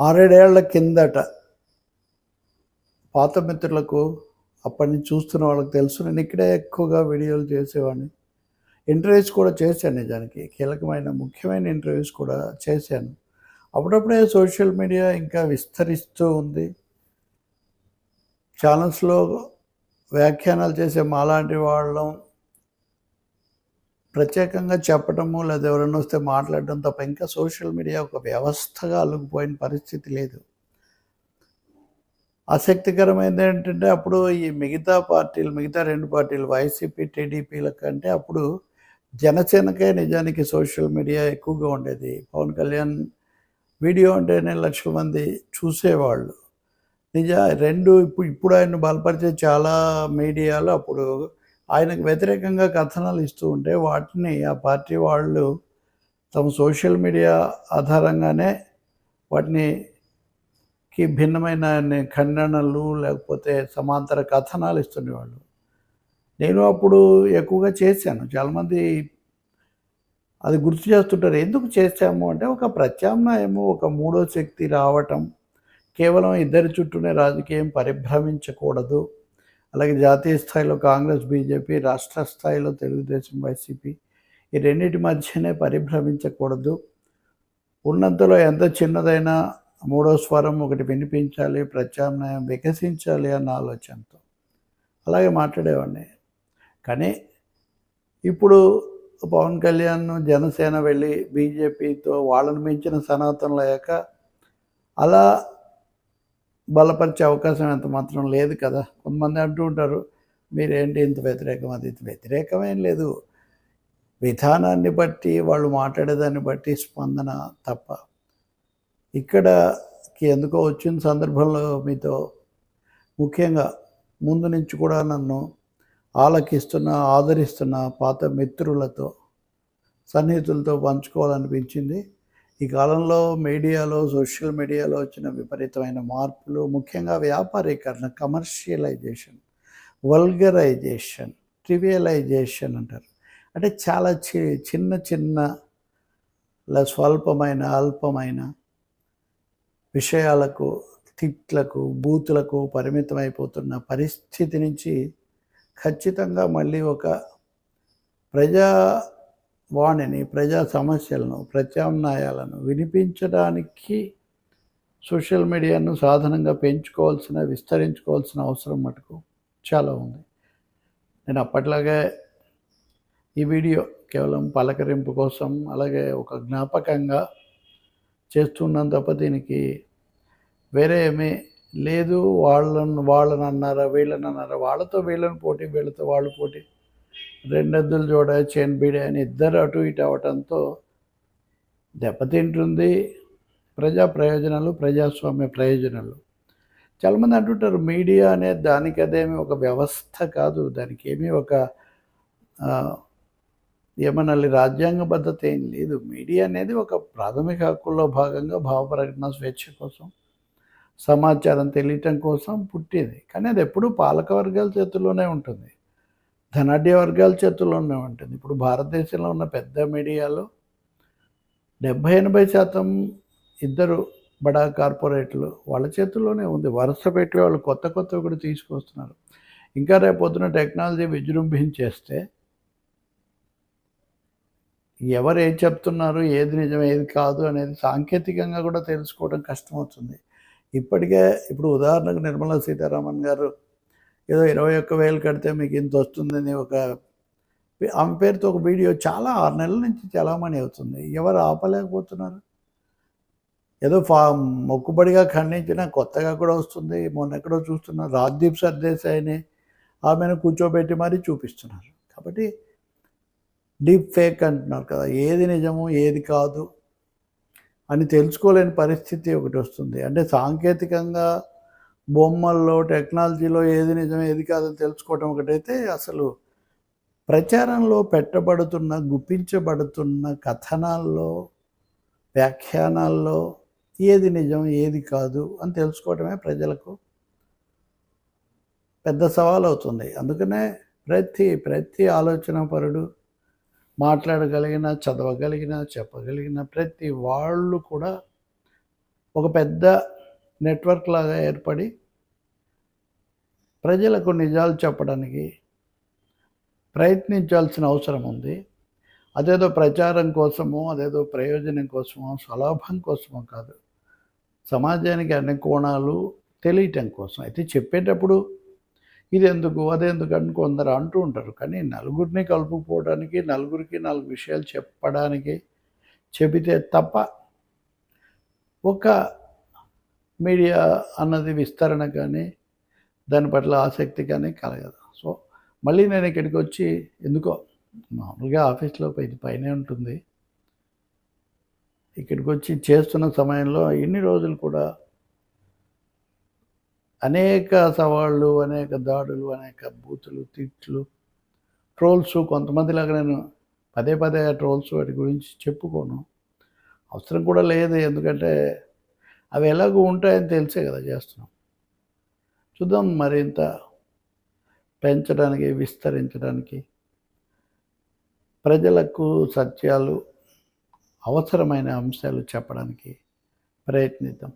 ఆరేడేళ్ళ కిందట పాత మిత్రులకు అప్పటి నుంచి చూస్తున్న వాళ్ళకి తెలుసు. నేను ఇక్కడే ఎక్కువగా వీడియోలు చేసేవాడిని. ఇంటర్వ్యూస్ కూడా చేశాను నిజానికి. కీలకమైన ముఖ్యమైన ఇంటర్వ్యూస్ కూడా చేశాను. అప్పుడప్పుడే సోషల్ మీడియా ఇంకా విస్తరిస్తూ ఉంది. ఛానల్స్లో వ్యాఖ్యానాలు చేసే మాలాంటి వాళ్ళం ప్రత్యేకంగా చెప్పడము లేదా ఎవరైనా వస్తే మాట్లాడడం తప్ప ఇంకా సోషల్ మీడియా ఒక వ్యవస్థగా అల్లుకుపోయిన పరిస్థితి లేదు. ఆసక్తికరమైనది ఏంటంటే అప్పుడు ఈ మిగతా పార్టీలు మిగతా రెండు పార్టీలు వైసీపీ టీడీపీల కంటే అప్పుడు జనసేనకే నిజానికి సోషల్ మీడియా ఎక్కువగా ఉండేది. పవన్ కళ్యాణ్ వీడియో అంటేనే లక్షల మంది చూసేవాళ్ళు. నిజ రెండు ఇప్పుడు ఇప్పుడు ఆయన బలపరిచే చాలా మీడియాలు అప్పుడు ఆయనకు వ్యతిరేకంగా కథనాలు ఇస్తూ ఉంటే వాటిని ఆ పార్టీ వాళ్ళు తమ సోషల్ మీడియా ఆధారంగానే వాటిని కి భిన్నమైన ఖండనలు లేకపోతే సమాంతర కథనాలు ఇస్తుండేవాళ్ళు. నేను అప్పుడు ఎక్కువగా చేశాను. చాలామంది అది గుర్తు చేస్తుంటారు. ఎందుకు చేశాము? అంటే ఒక ప్రత్యామ్నాయము ఒక మూడో శక్తి రావటం కేవలం ఇద్దరి చుట్టూనే రాజకీయం పరిభ్రమించకూడదు. అలాగే జాతీయ స్థాయిలో కాంగ్రెస్ బీజేపీ రాష్ట్ర స్థాయిలో తెలుగుదేశం వైసీపీ ఈ రెండింటి మధ్యనే పరిభ్రమించకూడదు. ఉన్నంతలో ఎంత చిన్నదైనా మూడో స్వరం ఒకటి వినిపించాలి ప్రత్యామ్నాయం వికసించాలి అన్న ఆలోచనతో. అలాగే మాట్లాడేవాడిని. కానీ ఇప్పుడు పవన్ కళ్యాణ్ జనసేన వెళ్ళి బీజేపీతో వాళ్ళని మించిన సనాతనలు అయ్యాక అలా బలపరిచే అవకాశం ఎంత మాత్రం లేదు కదా. కొంతమంది అంటూ ఉంటారు మీరేంటి ఇంత వ్యతిరేకం? అది ఇంత వ్యతిరేకమేం లేదు. విధానాన్ని బట్టి వాళ్ళు మాట్లాడేదాన్ని బట్టి స్పందన తప్ప. ఇక్కడకి ఎందుకో వచ్చిన సందర్భంలో మీతో ముఖ్యంగా ముందు నుంచి కూడా నన్ను ఆలకిస్తున్న ఆదరిస్తున్న పాత మిత్రులతో సన్నిహితులతో పంచుకోవాలనిపించింది. ఈ కాలంలో మీడియాలో సోషల్ మీడియాలో వచ్చిన విపరీతమైన మార్పులు ముఖ్యంగా వ్యాపారీకరణ కమర్షియలైజేషన్ వల్గరైజేషన్ ట్రివియలైజేషన్ అంటారు. అంటే చాలా చి చిన్న చిన్న స్వల్పమైన అల్పమైన విషయాలకు తిట్లకు బూతులకు పరిమితమైపోతున్న పరిస్థితి నుంచి ఖచ్చితంగా మళ్ళీ ఒక ప్రజా వాణిని ప్రజా సమస్యలను ప్రత్యామ్నాయాలను వినిపించడానికి సోషల్ మీడియాను సాధనంగా పెంచుకోవాల్సిన విస్తరించుకోవాల్సిన అవసరం మటుకు చాలా ఉంది. నేను అప్పట్లాగే ఈ వీడియో కేవలం పలకరింపు కోసం అలాగే ఒక జ్ఞాపకంగా చేస్తున్నాను తప్ప దీనికి వేరే ఏమీ లేదు. వాళ్ళను వాళ్ళని అన్నారా వీళ్ళని అన్నారా వాళ్ళతో వీళ్ళని పోటీ వీళ్ళతో వాళ్ళు పోటీ. రెండద్దులు చూడ చేన్ బీడే అని ఇద్దరు అటు ఇటు అవటంతో దెబ్బతింటుంది. ప్రజా ప్రయోజనాలు ప్రజాస్వామ్య ప్రయోజనాలు. చాలామంది అంటుంటారు మీడియా అనేది దానికి అదేమి ఒక వ్యవస్థ కాదు. దానికి ఏమీ ఒక ఏమనాలి రాజ్యాంగబద్ధత ఏం లేదు. మీడియా అనేది ఒక ప్రాథమిక హక్కుల్లో భాగంగా భావప్రకటన స్వేచ్ఛ కోసం సమాచారం తెలియటం కోసం పుట్టింది. కానీ అది ఎప్పుడూ పాలక వర్గాల చేతుల్లోనే ఉంటుంది. ధనాఢ్య వర్గాల చేతుల్లోనే ఉంటుంది ఇప్పుడు భారతదేశంలో ఉన్న పెద్ద మీడియాలో డెబ్భై ఎనభై శాతం ఇద్దరు బడా కార్పొరేట్లు వాళ్ళ చేతుల్లోనే ఉంది. వరుస పెట్టి వాళ్ళు కొత్త కొత్తవి కూడా తీసుకొస్తున్నారు. ఇంకా రేపొద్దున టెక్నాలజీ విజృంభించేస్తే ఎవరు ఏం చెప్తున్నారు ఏది నిజం ఏది కాదు అనేది సాంకేతికంగా కూడా తెలుసుకోవడం కష్టమవుతుంది. ఇప్పటికే ఇప్పుడు ఉదాహరణకు నిర్మలా సీతారామన్ గారు ఏదో ఇరవై ఒక్క వేలు కడితే మీకు ఇంత వస్తుందని ఒక ఆమె పేరుతో ఒక వీడియో చాలా ఆరు నెలల నుంచి చలామణి అవుతుంది. ఎవరు ఆపలేకపోతున్నారు? ఏదో ఫా మొక్కుబడిగా ఖండించిన కొత్తగా కూడా వస్తుంది. మొన్న ఎక్కడో చూస్తున్నారు రాజ్దీప్ సర్దేశాయిని ఆమెను కూర్చోబెట్టి మరీ చూపిస్తున్నారు. కాబట్టి డీప్ ఫేక్ అంటున్నారు కదా ఏది నిజము ఏది కాదు అని తెలుసుకోలేని పరిస్థితి ఒకటి వస్తుంది. అంటే సాంకేతికంగా బొమ్మల్లో టెక్నాలజీలో ఏది నిజం ఏది కాదని తెలుసుకోవటం ఒకటైతే అసలు ప్రచారంలో పెట్టబడుతున్న గుప్పించబడుతున్న కథనాల్లో వ్యాఖ్యానాల్లో ఏది నిజం ఏది కాదు అని తెలుసుకోవటమే ప్రజలకు పెద్ద సవాల్ అవుతుంది అందుకనే ప్రతి ప్రతి ఆలోచన పరుడు మాట్లాడగలిగిన చదవగలిగిన చెప్పగలిగిన ప్రతి వాళ్ళు కూడా ఒక పెద్ద నెట్వర్క్ లాగా ఏర్పడి ప్రజలకు నిజాలు చెప్పడానికి ప్రయత్నించాల్సిన అవసరం ఉంది. అదేదో ప్రచారం కోసమో అదేదో ప్రయోజనం కోసమో స్వలాభం కోసమో కాదు. సమాజానికి అన్ని కోణాలు తెలియటం కోసం. అయితే చెప్పేటప్పుడు ఇది ఎందుకు అదెందుకు అని కొందరు అంటూ ఉంటారు. కానీ నలుగురిని కలుపుకోవడానికి నలుగురికి నాలుగు విషయాలు చెప్పడానికి చెబితే తప్ప ఒక మీడియా అన్నది విస్తరణ కానీ దాని పట్ల ఆసక్తి కానీ కలగదు. సో మళ్ళీ నేను ఇక్కడికి వచ్చి ఎందుకో మామూలుగా ఆఫీస్లో ఇది పైనే ఉంటుంది. ఇక్కడికి వచ్చి చేస్తున్న సమయంలో ఇన్ని రోజులు కూడా అనేక సవాళ్ళు అనేక దాడులు అనేక బూతులు తిట్లు ట్రోల్స్ కొంతమందిలాగా నేను పదే పదే ట్రోల్స్ వాటి గురించి చెప్పుకోను. అవసరం కూడా లేదు ఎందుకంటే అవి ఎలాగో ఉంటాయని తెలిసే కదా చేస్తున్నాం. చూద్దాం మరింత పెంచడానికి విస్తరించడానికి ప్రజలకు సత్యాలు అవసరమైన అంశాలు చెప్పడానికి ప్రయత్నిద్దాం.